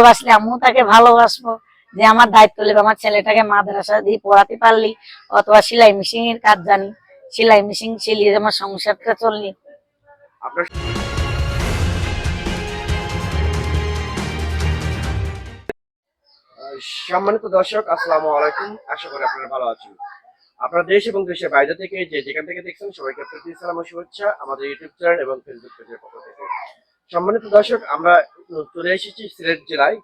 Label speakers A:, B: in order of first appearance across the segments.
A: ভালোবাসলে আমিও তাকে ভালোবাসবো। যে আমার দায়িত্ব নেবে, আমার ছেলেটাকে মাদ্রাসা দিয়ে পড়াতে পারলি, অথবা সেলাই মেশিন এর কাজ জানি, সেলাই মেশিন শিলিয়ে আমার সংসারটা চললি।
B: সম্মানিত দর্শক, আসসালামু আলাইকুম। আশা করি আপনারা ভালো আছেন। আপনারা দেশ এবং দেশের বাইরে থেকে যে যেখান থেকে দেখছেন, সবাইকে প্রীতি, সালাম শুভেচ্ছা। আমাদের ইউটিউব চ্যানেল এবং ফেসবুক পেজের পক্ষ থেকে। সম্মানিত দর্শক আমরা চলে এসেছি সিলেট জেলায়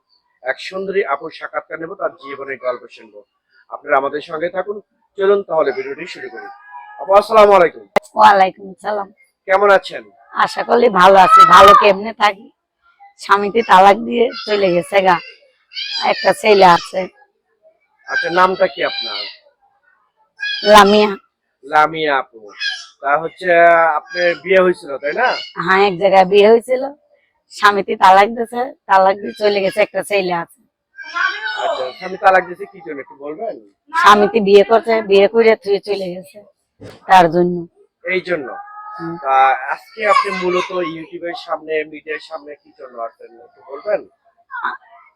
B: এক সুন্দরী আপুর সাক্ষাৎকার নেব তার জীবনের গল্প শুনব। আপনারা আমাদের সঙ্গে থাকুন চলুন তাহলে ভিডিওটি শুরু করি। আপু আসসালামু আলাইকুম।
A: ওয়ালাইকুম সালাম।
B: কেমন আছেন?
A: আশা করলি ভালো আছি ভালো কেমনে থাকি? স্বামীতে তালাক দিয়ে চলে গেছে গা একটা ছেলে আছে।
B: আচ্ছা নামটা কি আপনার?
A: লামিয়া।
B: লামিয়া আপু। তা হচ্ছে আপনার বিয়ে হয়েছিল তাই না?
A: হ্যাঁ এক জায়গায় বিয়ে হয়েছিল। স্বামীতে তালাক দিয়েছে তালাক দিয়ে চলে গেছে একটা ছেলে আছে।
B: আচ্ছা স্বামী তালাক দিয়েছে কি জন্য একটু বলবেন?
A: স্বামীতে বিয়ে করছে বিয়ে করে তুই চলে গেছে তার জন্য।
B: এই জন্য? তা আজকে আপনি মূলত ইউটিউবের সামনে মিডিয়ার সামনে কি জন্য আসছেন একটু বলবেন?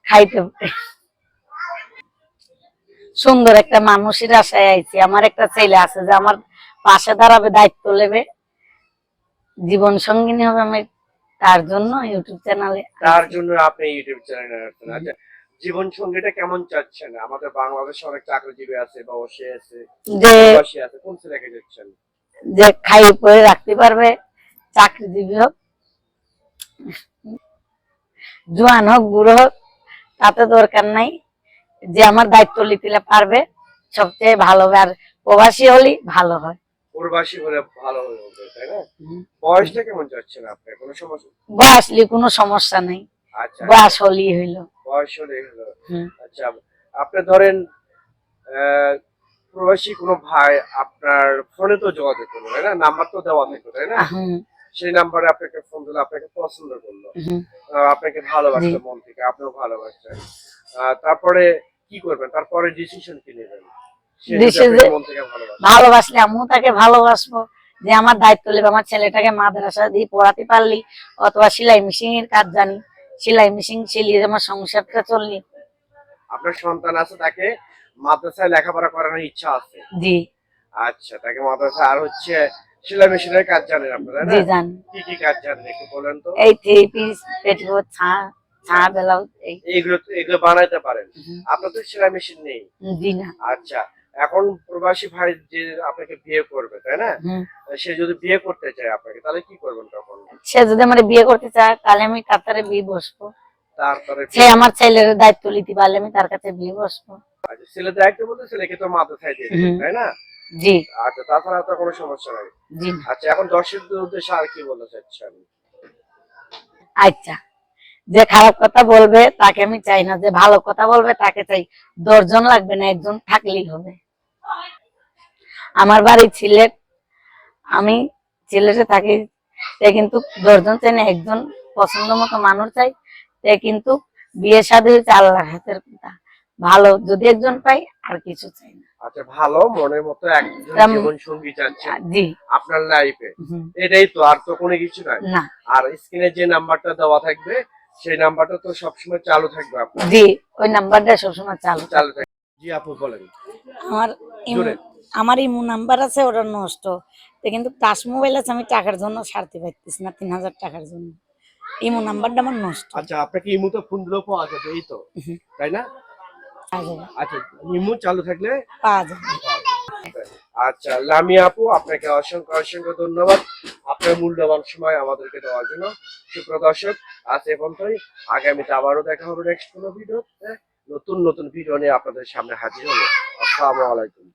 A: খাইতে সুন্দর একটা মানুষের আশায় আইছি। আমার একটা ছেলে আছে যে আমার পাশে দাঁড়াবে দায়িত্ব নেবে। জীবন সঙ্গিনী হবে আমি তার জন্য ইউটিউব চ্যানেলে
B: তার জন্য আপনি ইউটিউব চ্যানেলে আসছেন আচ্ছা জীবন সঙ্গীটা কেমন চাচ্ছেন? আমাদের বাংলাদেশে অনেক চাকরিজীবী আছে বা বসে আছে
A: যে
B: প্রবাসী আছে কোন ছেলেকে যাচ্ছেন
A: যে খাই পরে রাখতে পারবে চাকরিজীবী হোক জোয়ান হোক বুড়ো হোক তাতে দরকার নাই। যে আমার দায়িত্ব নিতে পারবে সবচেয়ে ভালো হবে। আর প্রবাসী হলেই ভালো হয়।
B: প্রবাসী হলে ভালো হয়ে তাই না? বয়সটা কেমন চাচ্ছেন আপনি কোনো সমস্যা?
A: বয়স হলে কোনো সমস্যা নেই।
B: আচ্ছা।
A: বয়স হইল।
B: বয়স হলে হলো আচ্ছা আপনি ধরেন প্রবাসী কোনো ভাই আপনার ফোনে তো যোগাযোগ করল তাই না? নাম্বার তো দেওয়া থাকল তাই না? সেই নাম্বারে আপনাকে ফোন দিলে আপনাকে পছন্দ করল। আপনাকে ভালোবাসলো মন থেকে আপনিও ভালোবাসছেন তারপরে কি করবেন? তারপরে ডিসিশন কি নেবেন?
A: ভালোবাসলে আমিও তাকে ভালোবাসবো যে আমার দায়িত্ব নেবে আমার ছেলেটাকে মাদ্রাসা দিয়ে পড়াতে পারলি অথবা সেলাই মেশিন এর কাজ জানি সেলাই মেশিন শিলিয়ে আমার সংসারটা চললি।
B: আপনার সন্তান আছে তাকে মাদ্রাসায় লেখাপড়া করানোর ইচ্ছা আছে?
A: জি।
B: আচ্ছা তাকে মাদ্রাসা আর হচ্ছে সেলাই মেশিনের কাজ জানেন আপনারা
A: জি জানি।
B: কি কি কাজ জানেন একটু বলেন তো।
A: এই থ্রি পিস পেটিকোট
B: এগুলো বানাইতে পারেন। আপনার তো সেলাই মেশিন নেই?
A: জি না।
B: আচ্ছা এখন প্রবাসী ভাই যে আপনাকে বিয়ে করবে তাই না? সে যদি বিয়ে করতে চায় আপনাকে তাহলে কি করবেন তখন?
A: সে যদি আমার বিয়ে করতে চায় তাহলে আমি কাতারে বিয়ে বসবো।
B: তারপরে
A: সে আমার ছেলের দায়িত্ব নিতে পারলে আমি তার কাছে বিয়ে বসবো।
B: আচ্ছা, ছেলে দায়িত্ব বলতে ছেলেকে তো মাদ্রাসায় দিয়ে দেবেন, তাই না?
A: জি।
B: আচ্ছা তাছাড়া তো কোনো সমস্যা নাই। আচ্ছা এখন দর্শকদের উদ্দেশ্যে আর কি বলতে চাচ্ছেন?
A: আচ্ছা। যে খারাপ কথা বলবে তাকে আমি চাই না। যে ভালো কথা বলবে তাকে চাই। দশজন লাগবে না একজন থাকলেই হবে। আমার বাড়ি সিলেট আমি সিলেটে থাকি সে কিন্তু দশজন চাই না একজন পছন্দ মতো মানুষ চাই। সে কিন্তু বিয়ে শাদী হয়েছে আল্লাহর হাতের কথা। ভালো যদি একজন পাই আর কিছু চাই না।
B: আচ্ছা ভালো মনের মতো একজন জীবন সঙ্গী চাচ্ছেন
A: জি।
B: আপনার লাইফে এটাই তো আর তো কোনো কিছু নাই।
A: না।
B: আর স্ক্রিনে যে নাম্বারটা দেওয়া থাকবে সেই নাম্বারটা তো সবসময় চালু থাকবে আপনার
A: জি ওই নাম্বারটা সবসময় চালু
B: চালু থাকবে জি আপু বলেন।
A: আমার
B: জোরে।
A: আমার ইমো নাম্বার আছে ওটা নষ্ট। তো কিন্তু টাচ মোবাইল আছে আমি টাকার জন্য ছাড়তে পারতেছি না তিন হাজার টাকার জন্য। ইমো নাম্বারটা আমার নষ্ট।
B: আচ্ছা আপনাকে ইমুতে ফোন দিলেও পাওয়া যাবে এই তো।
A: হুম।
B: তাই না?
A: পাওয়া যাবে।
B: আচ্ছা ইমু চালু থাকলে
A: পাওয়া যাবে।
B: আচ্ছা লামিয়া আপু আপনাকে অসংখ্য অসংখ্য ধন্যবাদ। আপনার মূল্যবান সময় আমাদেরকে দেওয়ার জন্য। সুপ্রকাশক আজ এ পর্যন্তই। আগামীতে আবারও দেখা হবে নেক্সট কোনো ভিডিওতে নতুন নতুন ভিডিও নিয়ে আপনাদের সামনে হাজির হব। আসসালামু আলাইকুম।